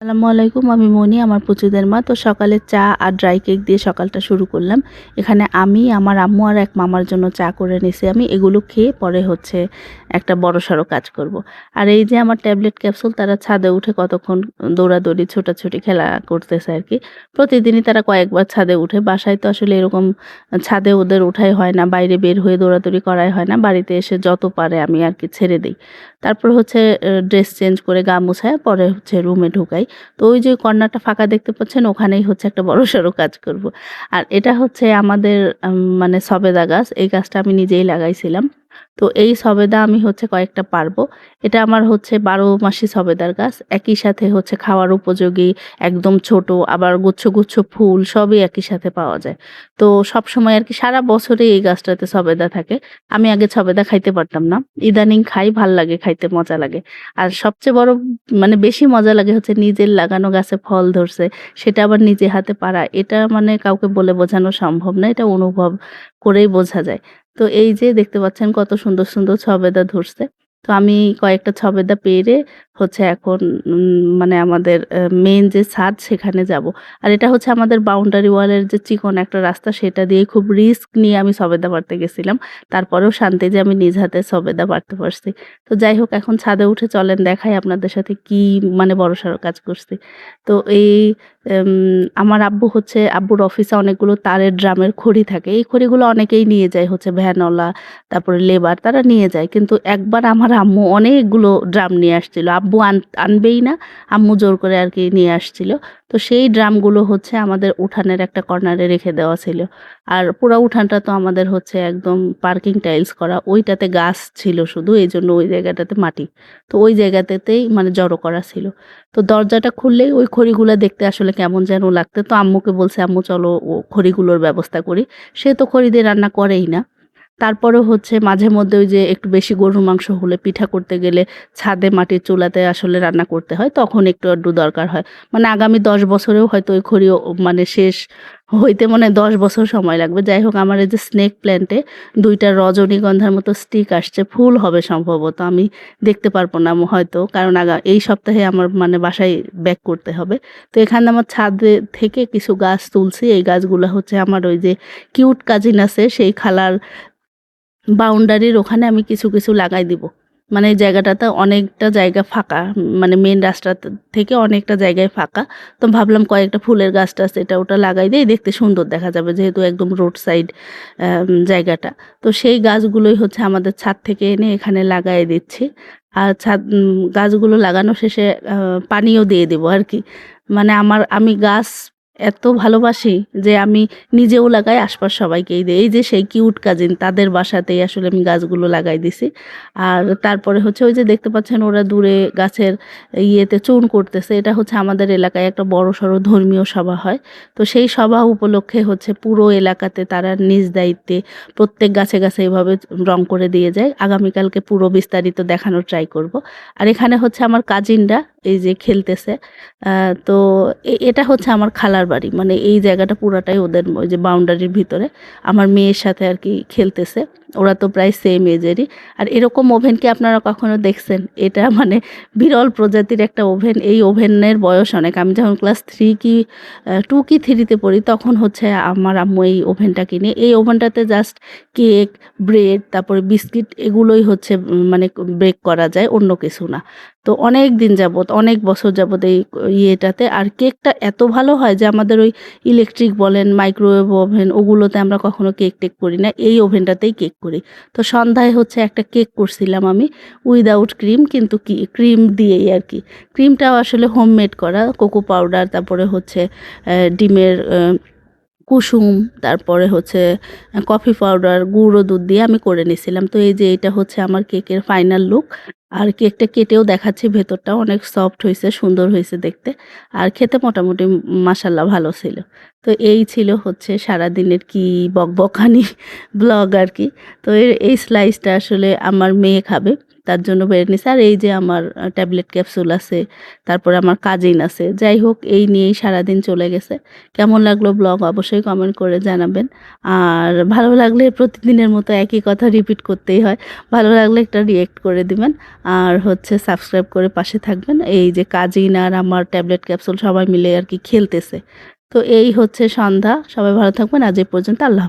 আসসালামু আলাইকুম, আমি মনি, আমার পুচুদের মা। তো সকালে চা আর ড্রাই কেক দিয়ে সকালটা শুরু করলাম। এখানে আমি, আমার আম্মু আর এক মামার জন্য চা করে নিছি। আমি এগুলো খেয়ে পরে হচ্ছে একটা বড় সড়ো কাজ করব। আর এই যে আমার ট্যাবলেট ক্যাপসুল তারা ছাদে উঠে কতক্ষণ দৌড়াদৌড়ি, ছোটাছুটি খেলা করতেছে আর কি। প্রতিদিনই তারা কয়েকবার ছাদে উঠে। বাসায় তো আসলে এরকম ছাদে ওদের উঠাই হয় না, বাইরে বের হয়ে দৌড়াদৌড়ি করাই হয় না। বাড়িতে এসে যত পারে আমি আর কি ছেড়ে দিই। তারপর হচ্ছে ড্রেস চেঞ্জ করে গা মুছায়, পরে হচ্ছে রুমে ঢুকাই। তো ওই যে কর্নারটা ফাঁকা দেখতে পাচ্ছেন, ওখানেই হচ্ছে একটা বড় সড়ো কাজ করব। আর এটা হচ্ছে আমাদের মানে সবেদা গাছ এই গাছটা আমি নিজেই লাগাইছিলাম তো এই সবেদা আমি হচ্ছে কয়েকটা পারব। এটা আমার হচ্ছে বারো মাসি সবেদার গাছ। একই সাথে হচ্ছে খাওয়ার উপযোগী, একদম ছোট, আবার গুচ্ছ গুচ্ছ ফুল সবই একই সাথে পাওয়া যায়। তো সব সময় আর কি সারা বছরে এই গাছটাতে সবেদা থাকে। আমি আগে সবেদা খাইতে পারতাম না। ইদানিং খাই, ভালো লাগে, খাইতে মজা লাগে। আর সবচেয়ে বড় মানে বেশি মজা লাগে হচ্ছে নিজের লাগানো গাছে ফল ধরছে, সেটা আবার নিজে হাতে পারা এটা মানে কাউকে বলে বোঝানো সম্ভব না। এটা অনুভব করেই বোঝা যায়। তো এই যে দেখতে পাচ্ছেন কত সুন্দর সুন্দর ছবেদা ধরছে। তো আমি কয়েকটা ছবেদা পেরে হচ্ছে এখন মানে আমাদের মেন যে ছাদ সেখানে যাব। আর এটা হচ্ছে আমাদের বাউন্ডারি ওয়ালের যে চিকন একটা রাস্তা, সেটা দিয়ে খুব রিস্ক নিয়ে আমি সবেদা পারতে গেছিলাম। তারপরেও শান্তি যে আমি নিজ হাতে সবেদা পারতে পারছি। তো যাই হোক, এখন ছাদে উঠে চলেন, দেখাই আপনাদের সাথে কি মানে বড়সড় কাজ করছি। তো এই আমার আব্বু হচ্ছে, আব্বুর অফিসে অনেকগুলো তারের ড্রামের খড়ি থাকে। এই খড়িগুলো অনেকেই নিয়ে যায়, হচ্ছে ভ্যানওয়ালা, তারপরে লেবার, তারা নিয়ে যায়। কিন্তু একবার আমার আম্মু অনেকগুলো ড্রাম নিয়ে আসছিল। আব্বু আন, আনবেই না, আম্মু জোর করে আর কি নিয়ে আসছিল। তো সেই ড্রামগুলো হচ্ছে আমাদের উঠানের একটা কর্নারে রেখে দেওয়া ছিল। আর পুরো উঠানটা তো আমাদের হচ্ছে একদম পার্কিং টাইলস করা। ওইটাতে গাছ ছিল শুধু এই জন্য ওই জায়গাটাতে মাটি। তো ওই জায়গাটাতেই মানে জড়ো করা ছিল। তো দরজাটা খুললেই ওই খড়িগুলো দেখতে আসলে কেমন যেন লাগতে। তো আম্মুকে বলছে, আম্মু, চলো ও খড়িগুলোর ব্যবস্থা করি। সে তো খড়ি দিয়ে রান্না করেই না। তারপরে হচ্ছে মাঝে মধ্যে ওই যে একটু বেশি গরুর মাংস হলে পিঠা করতে গেলে ছাদে মাটির চুলাতে আসলে রান্না করতে হয়, তখন একটু আধটু দরকার হয়। মানে আগামী দশ বছরেও হয়তো ওই খড়িও মানে শেষ হইতে মনে দশ বছর সময় লাগবে। যাই হোক, আমার এই যে স্নেক প্ল্যান্টে দুইটা রজনীগন্ধার মতো স্টিক আসছে, ফুল হবে সম্ভবত, আমি দেখতে পারব না হয়তো, কারণ আগা, এই সপ্তাহে আমার মানে বাসায় ব্যাক করতে হবে। তো এখানে আমার ছাদে থেকে কিছু গাছ তুলছি, এই গাছগুলো হচ্ছে আমার ওই যে কিউট কাজিন আছে, সেই খালার বাউন্ডারির ওখানে আমি কিছু কিছু লাগাই দিব। মানে জায়গাটাতে অনেকটা জায়গা ফাঁকা মানে মেন রাস্তা থেকে অনেকটা জায়গায় ফাঁকা। তো ভাবলাম কয়েকটা ফুলের গাছ টাছ এটা ওটা লাগাই দিই দেখতে সুন্দর দেখা যাবে, যেহেতু একদম রোড সাইড জায়গাটা। তো সেই গাছগুলোই হচ্ছে আমাদের ছাদ থেকে এনে এখানে লাগাই দিচ্ছি। আর ছাদ গাছগুলো লাগানো শেষে পানিও দিয়ে দেবো আর কি। মানে আমার, আমি গাছ এত ভালোবাসি যে আমি নিজেও লাগাই, আশপাশ সবাইকেই দিই। এই যে সেই কিউট কাজিন তাদের বাসাতেই আসলে আমি গাছগুলো লাগাই দিছি। আর তারপরে হচ্ছে ওই যে দেখতে পাচ্ছেন ওরা দূরে গাছের ইয়েতে চুন করতেছে। এটা হচ্ছে আমাদের এলাকায় একটা বড় সড়ো ধর্মীয় সভা হয়। তো সেই সভা উপলক্ষে হচ্ছে পুরো এলাকাতে তারা নিজ দায়িত্বে প্রত্যেক গাছে গাছে এভাবে রং করে দিয়ে যায়। আগামীকালকে পুরো বিস্তারিত দেখানোর ট্রাই করব। আর এখানে হচ্ছে আমার কাজিনরা এই যে খেলতেছে। তো এটা হচ্ছে আমার খালার বাড়ি। মানে এই জায়গাটা পুরাটাই ওদের ওই যে বাউন্ডারির ভিতরে। আমার মেয়ের সাথে আর কি খেলতেছে। ওরা তো প্রায় সেম এজেরই আর এরকম ওভেন কি আপনারা কখনো দেখছেন? এটা মানে বিরল প্রজাতির একটা ওভেন এই ওভেনের বয়স অনেক। আমি যখন ক্লাস থ্রি কি টু কি থ্রিতে পড়ি, তখন হচ্ছে আমার আম্মু এই ওভেনটা কিনে। এই ওভেনটাতে জাস্ট কেক ব্রেড তারপরে বিস্কিট এগুলোই হচ্ছে মানে বেক করা যায়, অন্য কিছু না। তো অনেক দিন যাবত অনেক বছর যাবত এই ইয়েটাতে। আর কেকটা এত ভালো হয় যে আমাদের ওই ইলেকট্রিক বলেন মাইক্রোওয়েভ ওভেন ওগুলোতে আমরা কখনো কেক টেক করি না। এই ওভেনটাতেই কেক করি। তো সন্ধ্যায় হচ্ছে একটা কেক করছিলাম আমি উইদাউট ক্রিম কিন্তু কি ক্রিম দিয়েই আর কি। ক্রিমটাও আসলে হোমমেড করা কোকো পাউডার তারপরে হচ্ছে ডিমের কুসুম, তারপরে হচ্ছে কফি পাউডার গুঁড়ো দুধ দিয়ে আমি করে নিয়েছিলাম। তো এই যে এটা হচ্ছে আমার কেকের ফাইনাল লুক আর কেকটা কেটেও দেখাচ্ছি, ভেতরটাও অনেক সফট হয়েছে, সুন্দর হয়েছে দেখতে। আর খেতে মোটামুটি মাসাল্লাহ ভালো ছিল। তো এই ছিল হচ্ছে সারাদিনের কি বকবকানি ব্লগ আর কি। তো এর, এই স্লাইসটা আসলে আমার মেয়ে খাবে। তার জন্য বেড়ে নিছে। আর এই যে আমার ট্যাবলেট ক্যাপসুল আছে, তারপরে আমার কাজিন আছে। যাই হোক, এই নিয়েই সারাদিন চলে গেছে। কেমন লাগল ব্লগ অবশ্যই কমেন্ট করে জানাবেন। আর ভালো লাগলে প্রতিদিনের মতো একই কথা রিপিট করতেই হয়। ভালো লাগলে একটা রিয়েক্ট করে দিবেন। আর হচ্ছে সাবস্ক্রাইব করে পাশে থাকবেন। এই যে কাজিন আর আমার ট্যাবলেট ক্যাপসুল সবাই মিলে আর কি খেলতেছে। তো এই হচ্ছে সন্ধ্যা। সবাই ভালো থাকবেন। আজ এই পর্যন্ত আল্লাহ।